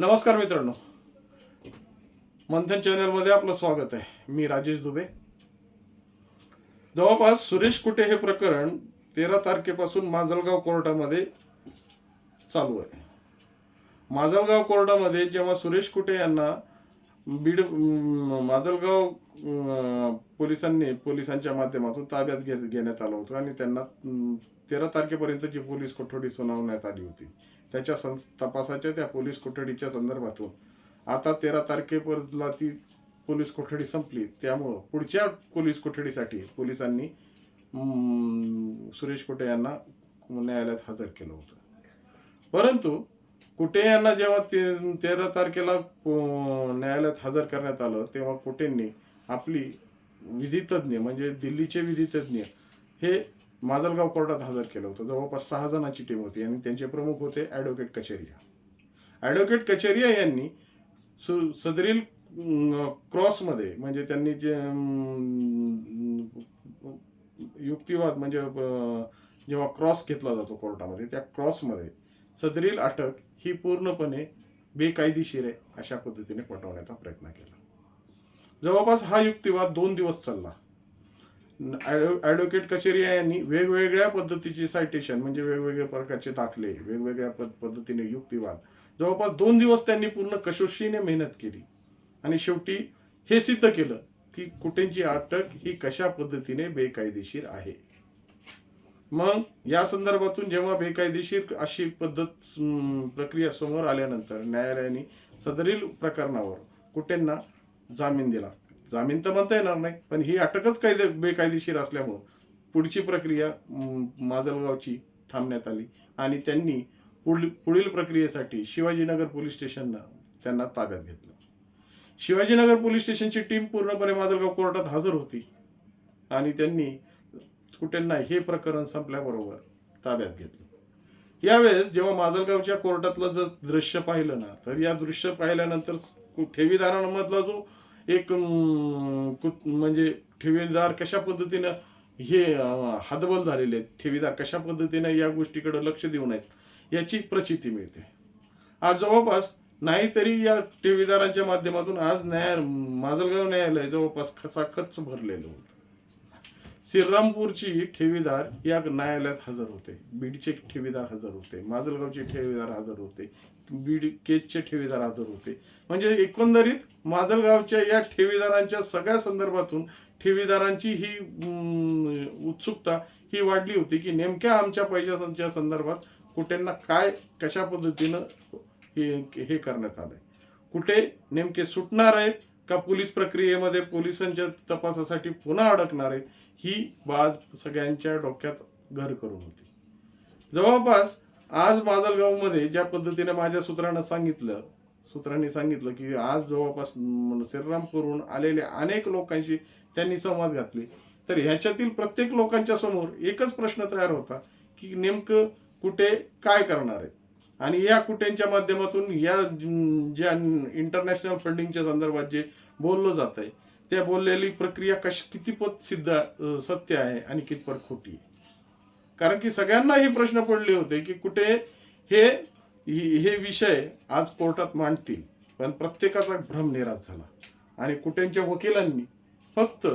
नमस्कार मित्रांनो. मंथन चॅनलमध्ये आपलं स्वागत आहे. मी राजेश दुबे. जवळपास सुरेश कुटे हे प्रकरण तेरा तारखेपासून माजलगाव कोर्टामध्ये चालू आहे. माजलगाव कोर्टामध्ये जेव्हा सुरेश कुटे यांना बीड माजलगाव पोलिसांनी पोलिसांच्या माध्यमातून ताब्यात घे घेण्यात आलं होतं आणि त्यांना तेरा तारखेपर्यंतची पोलीस कोठडी सुनावण्यात आली होती. त्याच्या सं तपासाच्या त्या पोलीस कोठडीच्या संदर्भातून आता तेरा तारखेपर्यंतला ती पोलीस कोठडी संपली. त्यामुळं पुढच्या पोलीस कोठडीसाठी पोलिसांनी सुरेश कोटे यांना न्यायालयात हजर केलं होतं. परंतु कुटे यांना जेव्हा ते तेरा तारखेला न्यायालयात हजर करण्यात आलं तेव्हा कुटेंनी आपली विधितज्ञ म्हणजे दिल्लीचे विधितज्ञ हे माजलगाव कोर्टात हजर केलं होतं. जवळपास सहा जणांची टीम होती आणि त्यांचे प्रमुख होते ॲडव्होकेट कचेरिया. ॲडव्होकेट कचेरिया यांनी सु सदरील क्रॉसमध्ये म्हणजे त्यांनी जे युक्तिवाद म्हणजे जेव्हा क्रॉस घेतला जातो कोर्टामध्ये त्या क्रॉसमध्ये सदरील अटक ही पूर्णपणे बेकायदेशीर आहे अशा पद्धतीने पटवण्याचा प्रयत्न केला. जवळपास हा युक्तिवाद दोन दिवस चालला. ॲडव्होकेट कचेरिया यांनी वेगवेगळ्या पद्धतीची सायटेशन म्हणजे वेगवेगळ्या प्रकारचे दाखले वेगवेगळ्या पद्धतीने युक्तिवाद. जवळपास दोन दिवस त्यांनी पूर्ण कसोशीने मेहनत केली. आणि शेवटी हे सिद्ध केलं की कुठेची अटक ही कशा पद्धतीने बेकायदेशीर आहे. मग या संदर्भातून जेव्हा बेकायदेशीर अशी पद्धत प्रक्रिया समोर आल्यानंतर न्यायालयाने सदरील प्रकरणावर कुटेंना जामीन दिला? जामीन तर म्हणता येणार नाही पण ही अटकच कायदे बेकायदेशीर असल्यामुळं पुढची प्रक्रिया माजलगावची थांबण्यात आली आणि त्यांनी पुढ पुढील प्रक्रियेसाठी शिवाजीनगर पोलीस स्टेशनला त्यांना ताब्यात घेतलं. शिवाजीनगर पोलीस स्टेशनची टीम पूर्णपणे माजलगाव कोर्टात हजर होती आणि त्यांनी कुठेंना हे प्रकरण संपल्याबरोबर ताब्यात घेतलं. यावेळेस जेव्हा माजलगावच्या कोर्टातलं जर दृश्य पाहिलं ना तर या दृश्य पाहिल्यानंतर ठेवीदारांमधला जो एक म्हणजे ठेवीदार कशा पद्धतीनं हे अं, हतबल झालेले आहेत ठेवीदार कशा पद्धतीने या गोष्टीकडे लक्ष देऊन नयेत याची प्रचिती मिळते. आज जवळपास नाहीतरी या ठेवीदारांच्या माध्यमातून आज न्याय माजलगाव न्यायालय जवळपास खचाखच भरलेलं होतं. श्रीरामपूरची ठेवीदार या न्यायालयात हजर होते. बीडचे ठेवीदार हजर होते. माजलगावचे ठेवीदार हजर होते. बीड केजचे ठेवीदार हजर होते. म्हणजे एकंदरीत माजलगावच्या या ठेवीदारांच्या सगळ्या संदर्भातून ठेवीदारांची ही उत्सुकता ही वाढली होती की नेमक्या आमच्या पैशाच्या संदर्भात कुठेंना काय कशा पद्धतीनं हे हे करण्यात आलंय. कुठे नेमके सुटणार आहेत का पोलीस प्रक्रियेमध्ये पोलिसांच्या तपासासाठी पुन्हा अडकणार आहेत? ही बाज सगळ्यांच्या डोक्यात घर करून होती. जवळपास आज माजलगावमध्ये ज्या पद्धतीने माझ्या सूत्रांना सांगितलं सूत्रांनी सांगितलं की आज जवळपास श्रीरामपूरहून आलेल्या अनेक लोकांशी त्यांनी संवाद घातले. तर ह्याच्यातील प्रत्येक लोकांच्या समोर एकच प्रश्न तयार होता की नेमकं कुठे काय करणार आहेत? आणि या कुटेंच्या माध्यमातून या ज्या इंटरनॅशनल फंडिंगच्या संदर्भात जे बोललं जात आहे त्या बोललेली प्रक्रिया कश कितीपत सिद्ध सत्य आहे आणि कितपत खोटी आहे? कारण की सगळ्यांना हे प्रश्न पडले होते की कुठे हे हे विषय आज कोर्टात मांडतील पण प्रत्येकाचा भ्रम निराश झाला. आणि कुठेंच्या वकिलांनी फक्त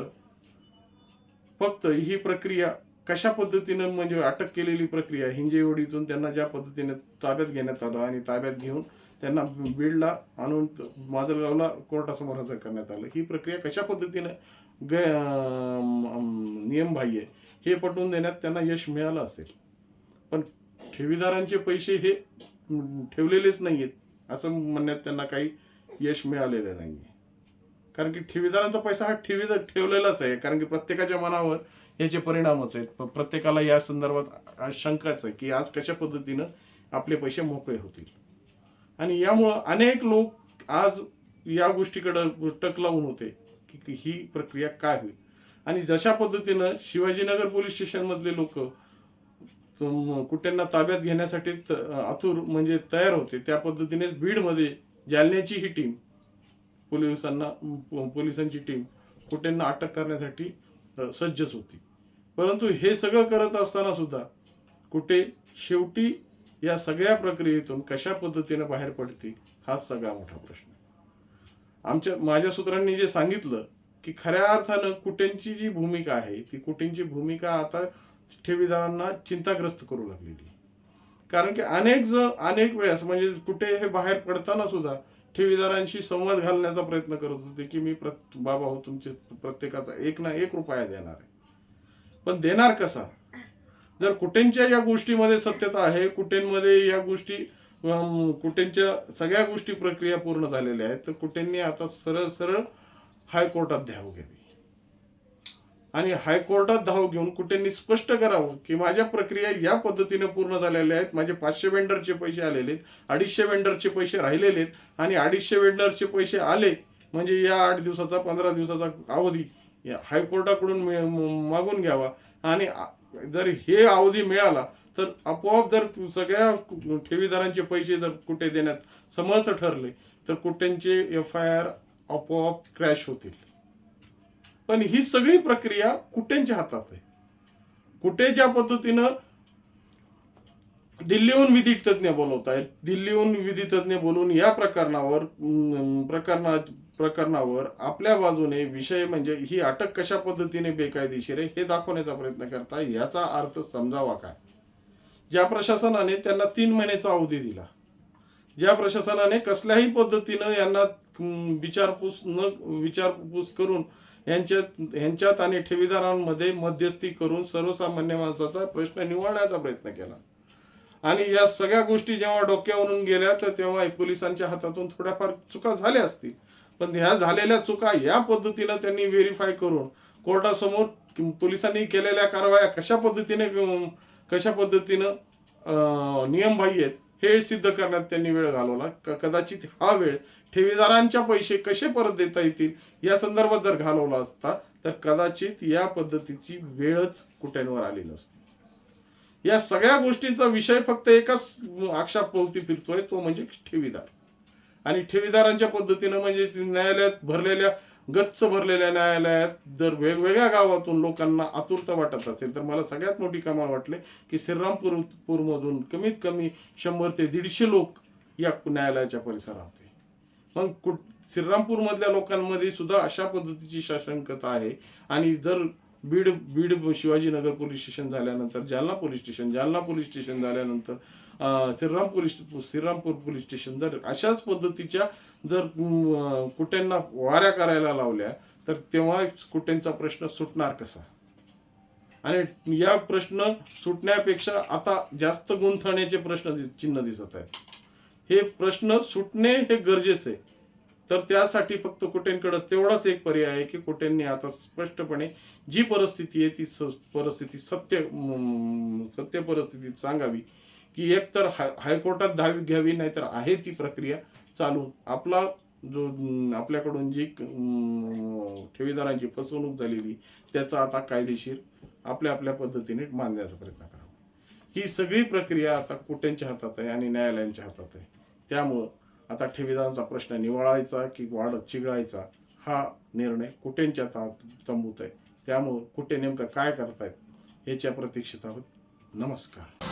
फक्त ही प्रक्रिया कशा पद्धतीनं म्हणजे अटक केलेली प्रक्रिया हिंजेवडीतून त्यांना ज्या पद्धतीने ताब्यात घेण्यात आलं आणि ताब्यात घेऊन त्यांना बीडला आणून माजलगावला कोर्टासमोर हजर करण्यात आलं. ही प्रक्रिया कशा पद्धतीनं ग नियम बाह्य नियमबाह्य आहे हे पटवून देण्यात त्यांना यश मिळालं असेल. पण ठेवीदारांचे पैसे हे ठेवलेलेच नाही आहेत असं म्हणण्यात त्यांना काही यश मिळालेलं नाही आहे कारण की ठेवीदारांचा पैसा हा ठेवीदार ठेवलेलाच आहे कारण की प्रत्येकाच्या मनावर याचे परिणामच आहेत. प्रत्येकाला या संदर्भात शंकाच आहे की आज कशा पद्धतीनं आपले पैसे मोकळे होतील. आणि यामुळं अनेक लोक आज या गोष्टीकडं टक लावून होते की ही प्रक्रिया काय होईल. आणि जशा पद्धतीनं शिवाजीनगर पोलीस स्टेशनमधले लोक कुट्यांना ताब्यात घेण्यासाठी त- आतुर म्हणजे तयार होते त्या पद्धतीनेच बीडमध्ये जालन्याची ही टीम पोलिसांना पोलिसांची टीम कुट्यांना अटक करण्यासाठी सज्जच होती. परंतु हे सगळं करत असताना सुद्धा कुठे शेवटी या सगळ्या प्रक्रियेतून कशा पद्धतीने बाहेर पडतील हाच सगळा मोठा प्रश्न आमच्या माझ्या सूत्रांनी जे सांगितलं की खऱ्या अर्थानं कुटेंची जी भूमिका आहे ती कुटेंची भूमिका आता ठेवीदारांना चिंताग्रस्त करू लागलेली. कारण की अनेक जण अनेक वेळेस म्हणजे कुठे हे बाहेर पडताना सुद्धा ठेवीदारांशी संवाद घालण्याचा प्रयत्न करत होते की मी प्र बाबा हो तुमचे प्रत्येकाचा एक ना एक रुपया देणार आहे. पण देणार कसा? जर कुटेंच्या या गोष्टीमध्ये सत्यता आहे कुटेंमध्ये या गोष्टी अम, कुटेंच्या सगळ्या गोष्टी प्रक्रिया पूर्ण झालेल्या आहेत तर कुटेंनी आता सरळ सरळ हायकोर्टात धाव घ्यावी. आणि हायकोर्टात धाव घेऊन कुठेंनी स्पष्ट करावं की माझ्या प्रक्रिया या पद्धतीने पूर्ण झालेल्या आहेत माझे पाचशे वेंडरचे पैसे आलेले आहेत अडीचशे वेंडरचे पैसे राहिलेले आहेत आणि अडीचशे वेंडरचे पैसे आले म्हणजे या आठ दिवसाचा पंधरा दिवसाचा अवधी हायकोर्टाकडून मागून घ्यावा. आणि जर हे अवधी मिळाला तर आपोआप जर सगळ्या ठेवीदारांचे पैसे जर कुठे देण्यात समर्थ ठरले तर कुठ्यांचे एफ आय आर आपोआप क्रॅश होतील. पण ही सगळी प्रक्रिया कुठेंच्या हातात आहे? कुठे ज्या पद्धतीनं दिल्लीहून विधी तज्ज्ञ बोलवत आहेत दिल्लीहून विधी तज्ज्ञ बोलून या प्रकरणावर प्रकरणा प्रकरणावर आपल्या बाजूने विषय म्हणजे ही अटक कशा पद्धतीने बेकायदेशीर आहे हे दाखवण्याचा प्रयत्न करता याचा अर्थ समजावा काय? ज्या प्रशासनाने त्यांना तीन महिन्याचा अवधी दिला ज्या प्रशासनाने कसल्याही पद्धतीनं यांना विचारपूस न विचारपूस करून यांच्यात यांच्यात आणि ठेवीदारांमध्ये मध्यस्थी करून सर्वसामान्य माणसाचा प्रश्न निवडण्याचा प्रयत्न केला. आणि या सगळ्या गोष्टी जेव्हा डोक्यावरून गेल्या तर तेव्हा पोलिसांच्या हातातून थोड्याफार चुका झाल्या असतील. पण ह्या झालेल्या चुका या पद्धतीनं त्यांनी व्हेरीफाय करून कोर्टासमोर पोलिसांनी केलेल्या कारवाया कशा पद्धतीने कशा पद्धतीनं नियम नियमबाह्य आहेत हे सिद्ध करण्यात त्यांनी वेळ घालवला. कदाचित हा वेळ ठेवीदारांच्या पैसे कसे परत देता येतील या संदर्भात जर घालवला असता तर कदाचित या पद्धतीची वेळच कुठ्यांवर आली नसती. या सगळ्या गोष्टींचा विषय फक्त एकाच आक्षापोवती फिरतोय तो म्हणजे ठेवीदार. आणि ठेवीदारांच्या पद्धतीनं म्हणजे न्यायालयात भरलेल्या गच्च भरलेल्या न्यायालयात जर वेगवेगळ्या गावातून लोकांना आतुरता वाटत असेल तर मला सगळ्यात मोठी कमाल वाटले की श्रीरामपूर पूरमधून कमीत कमी शंभर ते दीडशे लोक या न्यायालयाच्या परिसरात होते. मग कुठ श्रीरामपूरमधल्या लोकांमध्ये सुद्धा अशा पद्धतीची शासनकता आहे. आणि जर बीड बीड शिवाजीनगर पोलीस स्टेशन झाल्यानंतर Jalna police station Jalna police station झाल्यानंतर Shrirampur Shriram police Shrirampur police station जर अशाच पद्धतीच्या जर कुट्यांना वाऱ्या करायला लावल्या तर तेव्हा कुट्यांचा प्रश्न सुटणार कसा? आणि या प्रश्न सुटण्यापेक्षा आता जास्त गुंथण्याचे प्रश्न चिन्ह दिसत आहेत. हे प्रश्न सुटणे हे गरजेचे आहे. तर त्यासाठी फक्त कुटेंकडे तेवढाच एक पर्याय आहे की कुटेंनी आता स्पष्टपणे जी परिस्थिती आहे ती स- परिस्थिती सत्य सत्य परिस्थितीत सांगावी की एकतर हाय हायकोर्टात धावी घ्यावी नाहीतर आहे ती प्रक्रिया चालू. आपला जो आपल्याकडून जी ठेवीदारांची फसवणूक झालेली त्याचा आता कायदेशीर आपल्या आपल्या पद्धतीने मानण्याचा प्रयत्न करावा. ही सगळी प्रक्रिया आता कोट्यांच्या हातात आहे आणि न्यायालयांच्या हातात आहे. त्यामुळं आता ठेवीदारांचा प्रश्न निवाळायचा की वाढ चिघळायचा हा निर्णय कुठेंच्या ता- तंबूत आहे. त्यामुळं कुठे नेमकं काय करतायत याच्या प्रतीक्षित आहोत. नमस्कार.